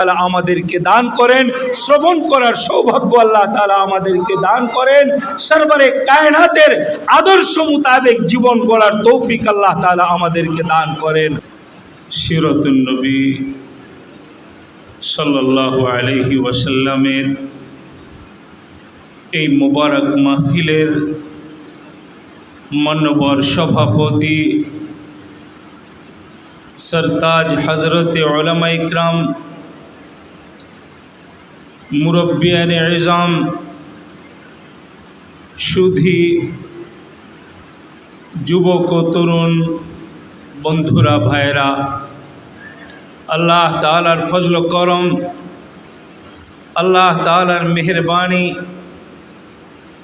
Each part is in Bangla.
তাআলা আমাদেরকে দান করেন, শ্রবণ করার সৌভাগ্য আল্লাহ তাআলা আমাদেরকে দান করেন। সরবরে কায়নাতের আদর্শ মোতাবেক জীবন গড়ার তৌফিক আল্লাহ তাআলা আমাদেরকে দান করেন। সিরতুন নবী সাল্লাল্লাহু আলাইহি ওয়াসাল্লামের এই মোবারক মাহফিলের মান্যবর সভাপতি সরতাজ হজরত ওলামা ইকরাম মুরব্বিয়ান এজাম সুধী যুবক তরুণ বন্ধুরা ভাইরা আল্লাহ তালার ফজল করম, আল্লাহ তালার মেহরবানি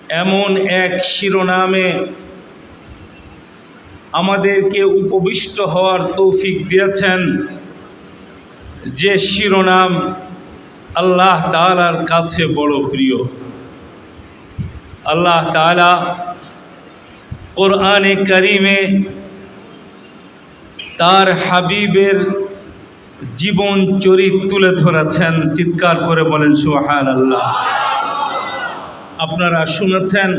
এমন এক শিরোনামে আমাদেরকে উপবিষ্ট হওয়ার তৌফিক দিয়েছেন যে শিরোনাম আল্লাহ তালার কাছে বড় প্রিয়। আল্লাহ তালা কোরআনে করিমে তার হাবিবের জীবন চরিত তুলে ধরেছেন, চিৎকার করে বলেন সোহান আল্লাহ আপনারা শুনেছেন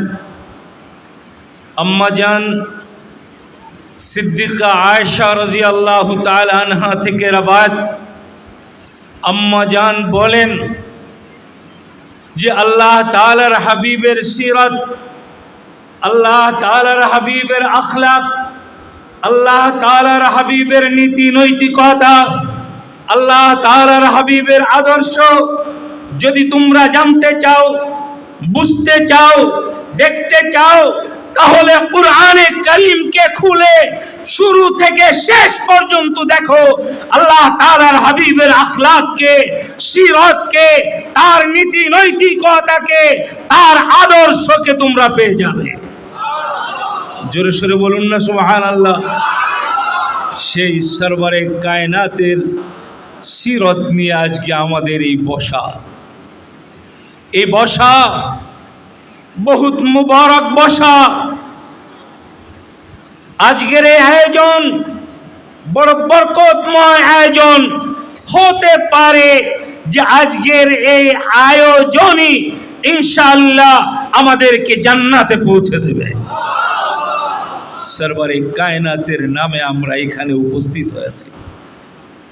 আম্মাজান সিদ্দিকা আয়সা রাজি আল্লাহ আনহা থেকে রাবাত আম্মাজান বলেন যে আল্লাহ তালার হাবিবের সিরত, আল্লাহ তালার হাবিবের আখলাক, আল্লাহ তালার হাবিবের নীতি নৈতিকতা, আল্লাহ তালার হাবিবের আদর্শ যদি তোমরা জানতে চাও, বুঝতে চাও, দেখতে চাও, তাহলে কোরআনে করিমকে খুলে শুরু থেকে শেষ পর্যন্ত দেখো আল্লাহ তাআলার হাবিবের আখলাককে, সিরতকে, তার নীতি নৈতিকতাকে, তার আদর্শকে তোমরা পেয়ে যাবে। জোরে সোরে বলুন না সুবহান আল্লাহ সেই সরবরে কায়নাতের সিরত নিয়ে আজকে আমাদের এই বসা। এই বসা বহুত মুবারক বসা। আজকের এই আয়োজন বড় বরকতময় আয়োজন হতে পারে যে আজকের এই আয়োজনই ইনশাআল্লাহ আমাদেরকে জান্নাতে পৌঁছে দেবে। সরবরে কায়নাতের নামে আমরা এখানে উপস্থিত হয়েছি।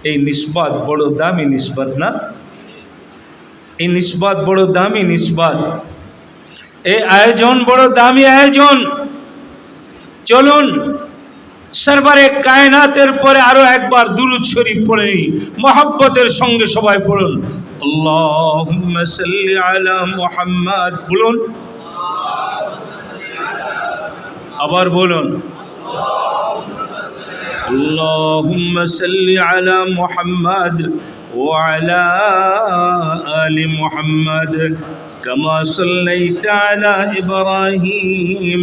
এই নিষ্পাত বড় দামি নিষ্পাত না? এই নিষ্পাত বড় দামি নিষ্পাত। এই আয়োজন বড় দামি আয়োজন। চলুন সরবারে কায়নাতের পরে আরো একবার দুরুদ শরীফ পড়ে নি মহাব্বতের সঙ্গে সবাই পড়ুন আল্লাহুম্মা সাল্লি আলা মুহাম্মাদ বলুন আবার বলুন اللهم صل على محمد وعلى آل محمد كما صليت على إبراهيم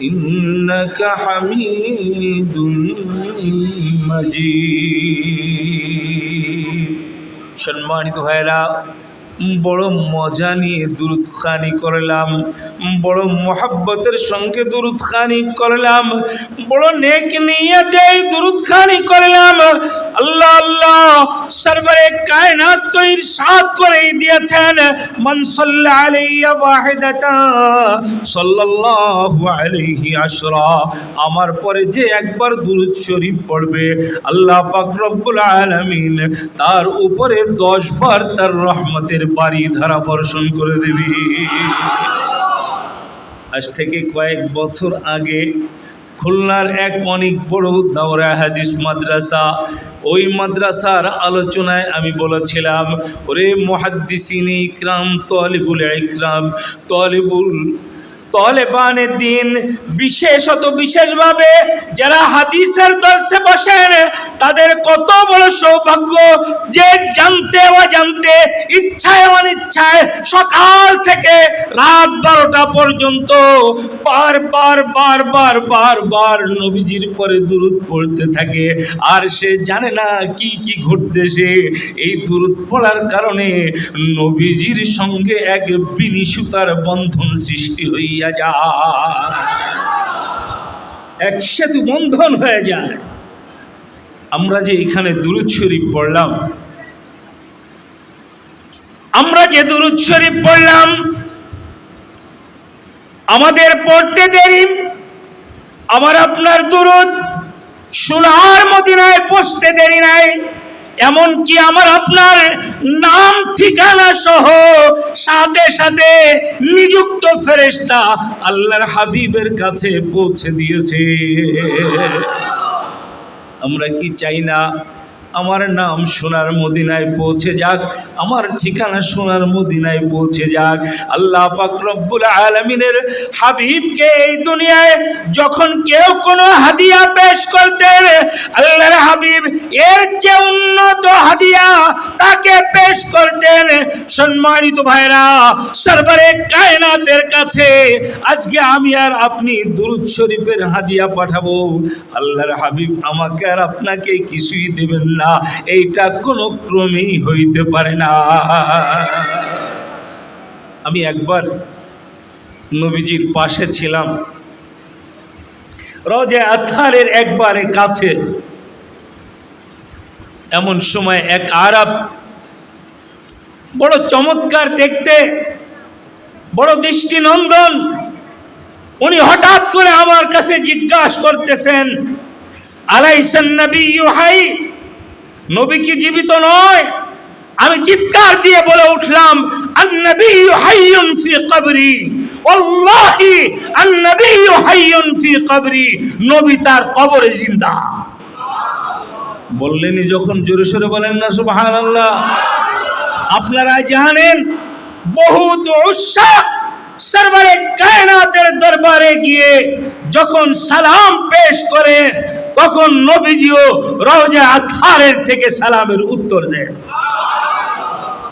إنك حميد مجيد সম্মানিত ভাইরা বড় মজা নিয়ে দুরুদ খানি করলাম বড় মোহাব্বতের সঙ্গে দুরুদ খানি করলাম বড় নেক নিয়ে দেই দুরুদ খানি করলাম আল্লাহ আল্লাহ, সরবরে কায়নাত তো ইরশাদ করে দিয়েছেন। মান সাল্লা আলাইয়া ওয়াহিদাতা, সাল্লাল্লাহু আলাইহি আশরা। আমার পরে যে একবার দুরুদ শরীফ পড়বে, আল্লাহ পাক রব্বুল আলামিন তার উপরে 10 বার তার রহমতের বাড়ি ধারা বর্ষণ করে দেবি। আজ থেকে কয়েক বছর আগে খুলনার এক অনেক বড় দাওরা হাদিস মাদ্রাসা। ওই মাদ্রাসার আলোচনায় আমি বলেছিলাম, ওরে মহাদ্দিসিনী ইকরাম, তলিবুল ইকরাম, তলিবুল তলেবানের দিন বিশেষত বিশেষভাবে যারা হাদিসের দর্শে বসেন, তাদের কত বড় সৌভাগ্য যে জানতে জানতে ইচ্ছায় অনিচ্ছায় সকাল থেকে রাত বারোটা পর্যন্ত বার বার বার বার বার বার নবীজির পরে দূরত পড়তে থাকে। আর সে জানে না কি কি ঘটতেছে। এই দূরত পড়ার কারণে নবীজির সঙ্গে এক বিনি সুতার বন্ধন সৃষ্টি হইয়া যায়। এক সেতু বন্ধন হয়ে যায়। আমরা যে এখানে দুরুদ শরীফ পড়লাম, আমরা যে দুরুদ শরীফ পড়লাম, আমাদের পড়তে দেরি, আমার আপনার দুরুদ সোনার মদিনায় বসতে দেরি নাই। এমনকি আমার আপনার নাম ঠিকানা সহ সাথে সাথে নিযুক্ত ফেরেশতা আল্লাহর হাবিবের কাছে পৌঁছে দিয়েছে। আমরা কি চাই না আমার নাম সোনার মদিনায় পৌঁছে যাক, আমার ঠিকানা সোনার মদিনায় পৌঁছে যাক। আল্লাহ রব্বুল আলমিনের হাবিবকে এই দুনিয়ায় যখন কেউ কোনো হাদিয়া পেশ করতেন, আল্লাহর হাবিব এর যে উন্নত হাদিয়া তাকে পেশ করতেন। সম্মানিত ভাইরা, সরবারে কায়নাতের কাছে আজকে আমি আর আপনি দুরুদ শরীফের হাদিয়া পাঠাবো। আল্লাহর হাবিব আমাকে আর আপনাকে কিছুই দেবেন না। এইটা কোনো ক্রমেই হইতে পারে না। আমি একবার নবীজির পাশে ছিলাম। রজে আথারের একবারে কাছে। এমন সময় এক আরব বড় চমৎকার দেখতে, বড় দৃষ্টিনন্দন, উনি হঠাৎ করে আমার কাছে জিজ্ঞাসা করতেছেন, আলাইসান নবী হাই নবী কি জীবিত নয়। আমি চিৎকার দিয়ে বলে উঠলাম নবী তার কবরে জিন্দা। বললেনই যখন জোরে সোরে বলেন না, সুবহানাল্লাহ। আপনারা জানেন, বহুত উৎসাহ সরবারে কায়নাতের দরবারে গিয়ে যখন সালাম পেশ করে তখন নবীজিও রওজা আথারের থেকে সালামের উত্তর দেন।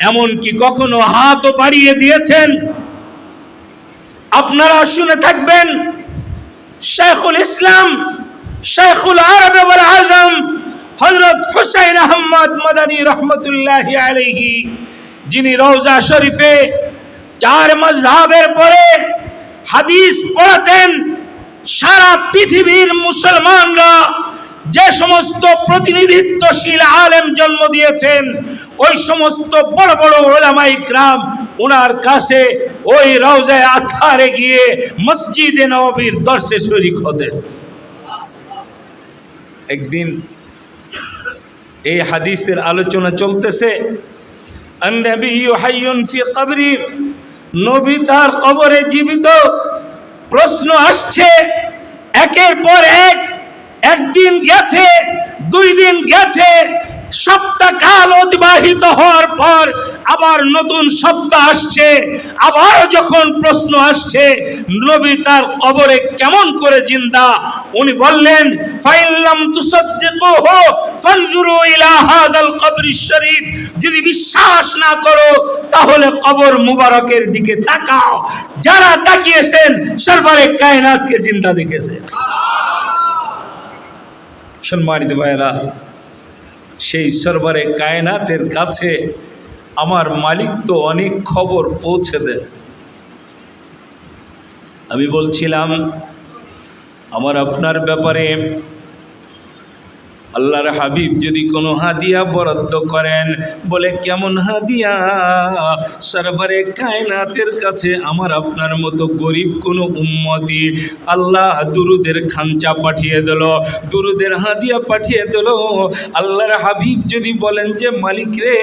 এমনকি কখনো হাতও বাড়িয়ে দিয়েছেন। আপনারা শুনে থাকবেন, শেখুল ইসলাম, শেখুল আরব আজম, হযরত হুসাইন আহমদ মাদানী রহমতুল্লাহি আলাইহি, যিনি রওজা শরীফে চার মজহাবের পরে হাদিস পড়াতেন, সারা পৃথিবীর মুসলমানরা যে সমস্ত প্রতিনিধিত্বশীল আলেম জন্ম দিয়েছেন, ওই সমস্ত বড় বড় ওলামাই ক্রাম ওনার কাছে ওই রওজায় আথারে গিয়ে মসজিদে নবীর দর্শে শরিক হতেন। একদিন এই হাদিসের আলোচনা চলতেছে আন্নবী হাইয়ুন ফি কবরি নবী তার কবরে জীবিত। প্রশ্ন আসছে, একের পর এক, একদিন গেছে, দুই দিন গেছে, সপ্তাহকাল অতিবাহিত হওয়ার পর আবার নতুন সপ্তাহ আসছে, আবার যখন প্রশ্ন আসছে, নবী তার কবরে কেমন করে জিন্দা উনি বললেন ফাইল্লাম তুসাদ্দিকুহু ফানজুরু ইলা হাযাল শরীফ। যদি বিশ্বাস না করো, তাহলে কবর মুবারকের দিকে তাকাও। যারা তাকিয়েছেন, সরবারে কায়নাতকে জিন্দা দেখেছেন। সম্মানিত ভাইরা সেই সরবারে কায়নাতের কাছে আমার মালিক তো অনেক খবর পৌঁছে দেন। আমি বলছিলাম আমার আপনার ব্যাপারে আল্লাহর হাবিব যদি কোনো হাদিয়া বরাদ্দ করেন, বলে, কেমন হাদিয়া? সরবারে কায়নাতের কাছে আমার আপনার মতো গরিব কোনো উম্মতি। আল্লাহ দুরুদের খাঞ্চা পাঠিয়ে দিল, দুরুদের হাদিয়া পাঠিয়ে দিল। আল্লাহর হাবিব যদি বলেন যে, মালিক রে,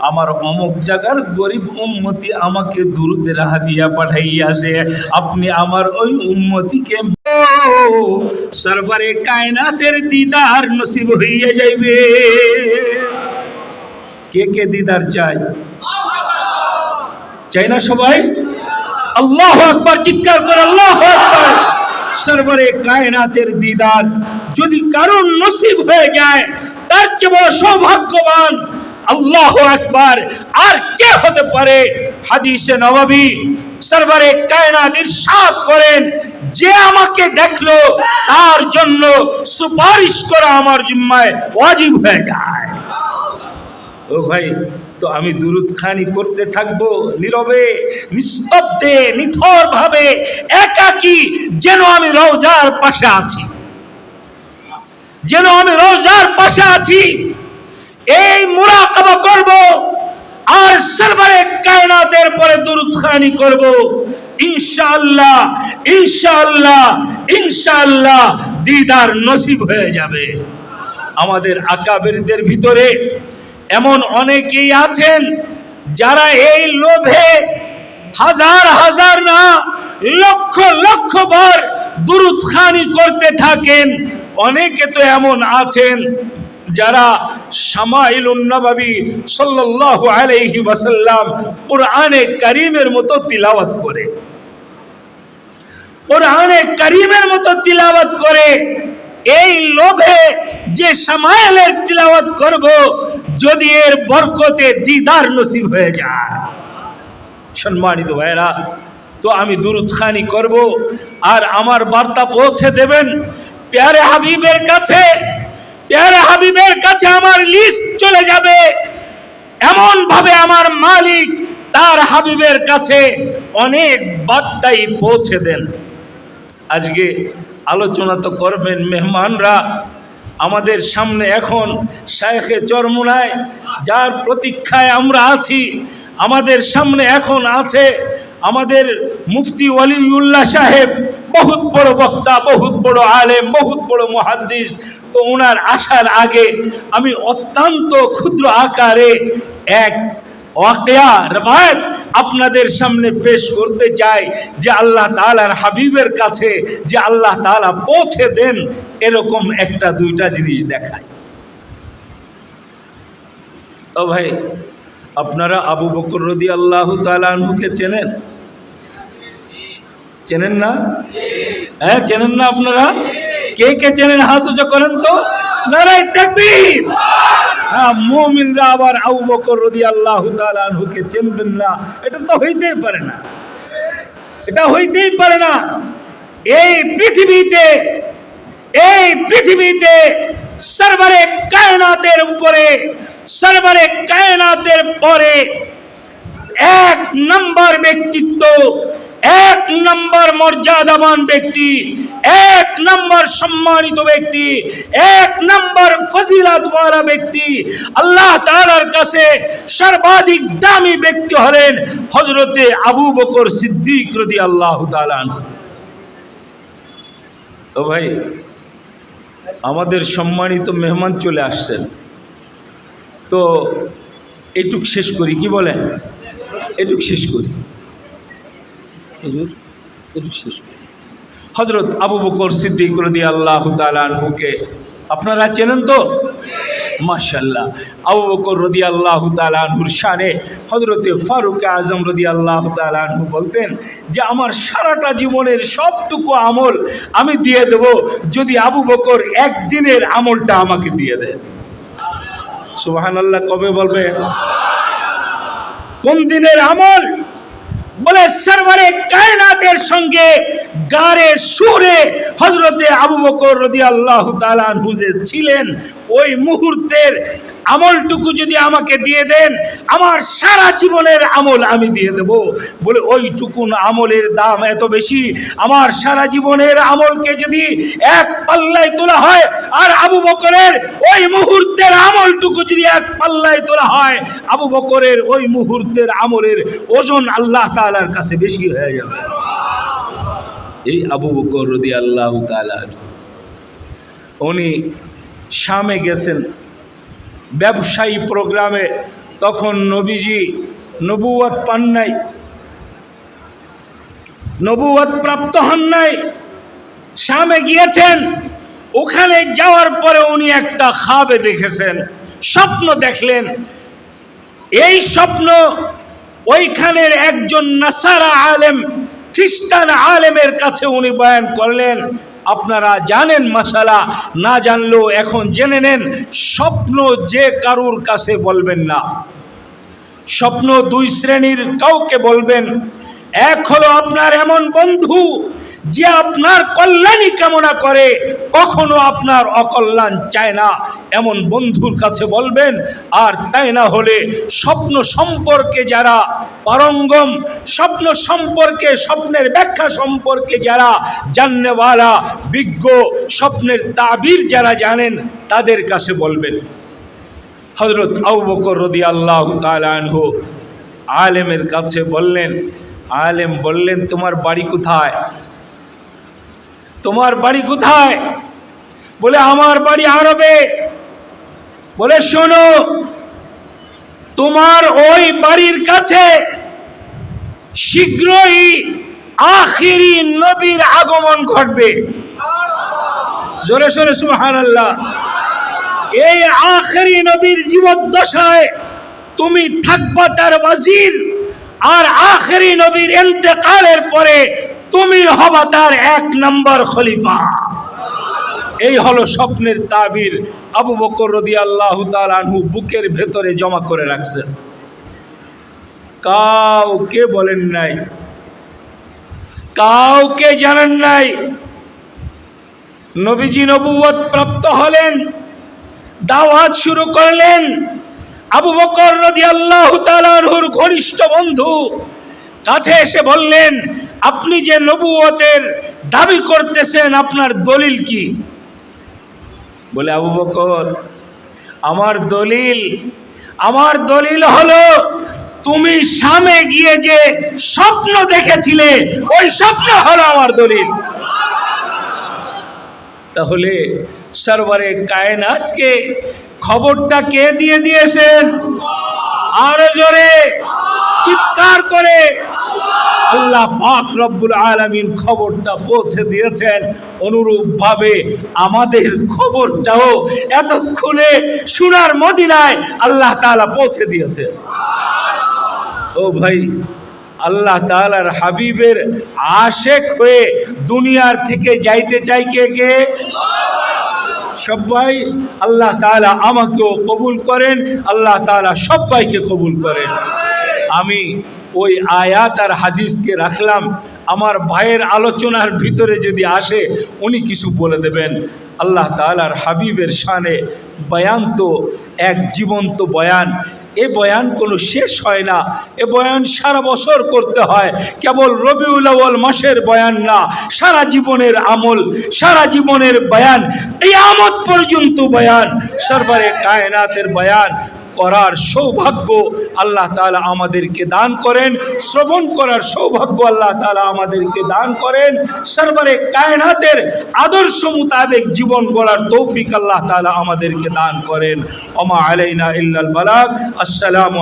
আমার অমুক জায়গার গরিব উম্মতি আমাকে দুরুদের হাদিয়া পাঠাইয়াছে। আপনি আমার ওই উম্মতিকে সরবারে কায়নাতের দিদার নসিব হইয়া যাইবে। কে কে দিদার চাই? চাই না সবাই? আল্লাহ আকবার, চিৎকার করে আল্লাহ আকবার। সরবরে কায়নাতের দিদার যদি কারণ নসিব হয়ে যায়, তার চেয়ে বড় সৌভাগ্যবান আল্লাহ আকবার। আর কে হতে পারে? হাদিসে নবাবী সরবরে কায়নাত ইরশাদ করেন। যে আমাকে দেখল, তার জন্য সুপারিশ করা আমার জিম্মায় ওয়াজিব হয়ে যায়। ও ভাই, তো আমি দুরুদ খানি করতে থাকব নীরবে, নিস্তব্ধে নিথর ভাবে একাকি, যেন আমি রওজার পাশে আছি। যেন আমি রওজার পাশে আছি। এই মুরাকাবা করব আর সরবরে কায়নাতের পরে দুরুদ খানি করব। ইনশাআল্লাহ ইনশাআল্লাহ ইনশাআল্লাহ দিদার নসিব হয়ে যাবে। আমাদের আকাবেরদের ভিতরে এমন অনেকেই আছেন যারা এই লোভে হাজার হাজার না, লক্ষ লক্ষ বার দুরুদ খানি করতে থাকেন। অনেকে তো এমন আছেন যারা শামাইলুন নববী সাল্লাল্লাহু আলাইহি ওয়াসাল্লাম কোরআনে কারীমের মতো তিলাওয়াত করে। কোরআনে কারীমের মতো তিলাওয়াত করে। এই লোভে যে সামায়েলের তিলাওয়াত করব, যদি এর বরকতে দিদার নসিব হয়ে যায়। সম্মানিত ভাইরা তো আমি দুরুৎখানি করব, আর আমার বার্তা পৌঁছে দেবেন। প্যারে হাবিবের কাছে প্যারে হাবিবের কাছে আমার লিস্ট চলে যাবে। এমন ভাবে আমার মালিক তার হাবিবের কাছে অনেক বার্তাই পৌঁছে দেন। আজকে আলোচনা তো করবেন মেহমানরা। আমাদের সামনে এখন শায়েখে চরমুনায় যার প্রতীক্ষায় আমরা আছি, আমাদের সামনে এখন আছে আমাদের মুফতি ওয়ালিউল্লাহ সাহেব, বহুত বড় বক্তা, বহুত বড় আলেম, বহুত বড় মহাদ্দিস তো ওনার আসার আগে আমি অত্যন্ত ক্ষুদ্র আকারে এক আপনাদের সামনে পেশ করতে চাই যে আল্লাহ তাআলার হাবিবের কাছে যে আল্লাহ তাআলা পৌঁছে দেন, এরকম একটা দুইটা জিনিস দেখায় ও ভাই, আপনারা আবু বকর রদি আল্লাহ তালুকে চেনেন? চেনেন না? হ্যাঁ চেনেন না আপনারা? কে কে চেনেন হাত উঁচু করেন তো? নারাই তাকবীর! হ্যাঁ মুমিনরা আবার আবু বকর রদি আল্লাহ তালুকে চেনবেন না। এটা তো হইতেই পারে না। এটা হইতেই পারে না। এই পৃথিবীতে এই পৃথিবীতে সরবরে কায়নাতের উপরে, সরবরে কায়নাতের পরে এক নম্বর ব্যক্তিত্ব এক নম্বর মর্যাদাবান ব্যক্তি, এক নম্বর সম্মানিত ব্যক্তি, এক নম্বর ফজিলাতওয়ালা ব্যক্তি। আল্লাহ তাআলার কাছে সর্বাধিক দামি ব্যক্তি হলেন হজরতে আবু বকর সিদ্দিক রদি আল্লাহ তাআলা ও ভাই, আমাদের সম্মানিত মেহমান চলে আসছেন। তো এটুক শেষ করি, কি বলেন? এটুক শেষ করি। হুজুর এটুক শেষ হজরত আবু বকর সিদ্দিক রদি আল্লাহ তালুকে আপনারা চেনেন তো? মাশাল্লাহ আবু বকর রদি আল্লাহ তালুর শানে হজরতে ফারুক আজম রদি আল্লাহ তালু বলতেন যে, আমার সারাটা জীবনের সবটুকু আমল আমি দিয়ে দেব যদি আবু বকর একদিনের আমলটা আমাকে দিয়ে দেন। সুবাহান আল্লাহ কবে বলবে কোন দিনের আমল? বলে সরবরে কায়নাতের সঙ্গে গারে সুরে হজরতে আবু বকর রদি আল্লাহ ছিলেন ওই মুহূর্তের আমলটুকু যদি আমাকে দিয়ে দেন, আমার সারা জীবনের আমল আমি দিয়ে দেব। বলে, ওইটুকুন আমলের দাম এত বেশি, আমার সারা জীবনের আমলকে যদি এক পাল্লায় তোলা হয়, আর আবু বকরের ওই মুহূর্তের আমলটুকু যদি এক পাল্লায় তোলা হয়, আবু বকরের ওই মুহূর্তের আমলের ওজন আল্লাহ তালার কাছে বেশি হয়ে যাবে। এই আবু বকর রদি আল্লাহ তাআলা উনি শামে গেছেন। ব্যবসায়ী প্রোগ্রামে তখন নবীজি নবুয়াত পান নাই। নবুয়াত প্রাপ্ত হন নাই। শামে গিয়েছেন। ওখানে যাওয়ার পরে উনি একটা খাবে দেখেছেন। স্বপ্ন দেখলেন। এই স্বপ্ন ওইখানের একজন নাসারা আলেম, খ্রিস্টান আলেমের কাছে উনি বয়ান করলেন আপনারা জানেন মাসালা না জানলেও এখন জেনে নেন, স্বপ্ন যে কারুর কাছে বলবেন না। স্বপ্ন দুই শ্রেণির কাউকে বলবেন, এক হলো আপনার এমন বন্ধু যে আপনার কল্যাণই কামনা করে, কখনো আপনার অকল্যাণ চায় না। এমন বন্ধুর কাছে বলবেন, আর তাই না হলে স্বপ্ন সম্পর্কে যারা পারঙ্গম, স্বপ্ন সম্পর্কে, স্বপ্নের ব্যাখ্যা সম্পর্কে যারা জাননেওয়ালা, বিজ্ঞ, স্বপ্নের তাবির যারা জানেন, তাদের কাছে বলবেন। হজরত আবু বকর রদি আল্লাহ তালহু আলেমের কাছে বললেন, আলেম বললেন, তোমার বাড়ি কোথায়? তোমার বাড়ি কোথায়? বলে, আমার বাড়ি আরবে। বলে, শোনো, তোমার ওই বাড়ির কাছে শীঘ্রই আখিরি নবীর আগমন ঘটবে। জোরে সোরে সুহান আল্লাহ এই আখেরি নবীর জীবদ্দশায় তুমি থাকবা তার আর আখেরি নবীর এন্তেকালের পরে তুমি হবা তার এক নম্বর খলিফা। এই হলো স্বপ্নের তাবির আবু বকর রদি আল্লাহ আনহু বুকের ভেতরে জমা করে রাখছেন কাউকে বলেন নাই। কাউকে জানেন নাই। নবীজি নবুয়ত প্রাপ্ত হলেন, দাওয়াত শুরু করলেন। আবু বকর রদি আল্লাহ তালাহুর ঘনিষ্ঠ বন্ধু কাছে এসে বললেন আপনি যে নবুয়তের দাবি করতেছেন, আপনার দলিল কি? বলে, আবু বকর, আমার দলিল আমার দলিল হলো, তুমি সামে গিয়ে যে স্বপ্ন দেখেছিলে, ওই স্বপ্ন হলো আমার দলিল। তাহলে সরবরে কায়নাতকে খবরটা কে দিয়ে দিয়েছেন? আরও জোরে, চিৎকার করে। আল্লাহ পাক রব্বুল আলামিন খবরটা পৌঁছে দিয়েছেন। অনুরূপভাবে আমাদের খবরটাও এতক্ষণে সোনার মদিনায় আল্লাহ তাআলা পৌঁছে দিয়েছে। ও ভাই, আল্লাহ তাআলার হাবিবের আশেক হয়ে দুনিয়ার থেকে যাইতে চাই কে কে? সবাই, আল্লাহ তাআলা আমাকেও কবুল করেন, আল্লাহ তাআলা সবাইকে কবুল করেন। আমি ওই আয়াত আর হাদিসকে রাখলাম। আমার ভাইয়ের আলোচনার ভিতরে যদি আসে, উনি কিছু বলে দেবেন। আল্লাহ তাআলার হাবিবের শানে বয়ান তো এক জীবন্ত বয়ান। এ বয়ান কোনো শেষ হয় না। এ বয়ান সারা বছর করতে হয়। কেবল রবিউল আউয়াল মাসের বয়ান না, সারা জীবনের আমল, সারা জীবনের বয়ান এই আমত পর্যন্ত বয়ান। সরবারে কায়নাতের বয়ান করার সৌভাগ্য আল্লাহ তালা আমাদেরকে দান করেন। শ্রবণ করার সৌভাগ্য আল্লাহ তালা আমাদেরকে দান করেন। সরবারে কায়নাতের আদর্শ মোতাবেক জীবন গড়ার তৌফিক আল্লাহ তালা আমাদেরকে দান করেন। অমা আলাইনা ইল্লাল বালাক আসসালামু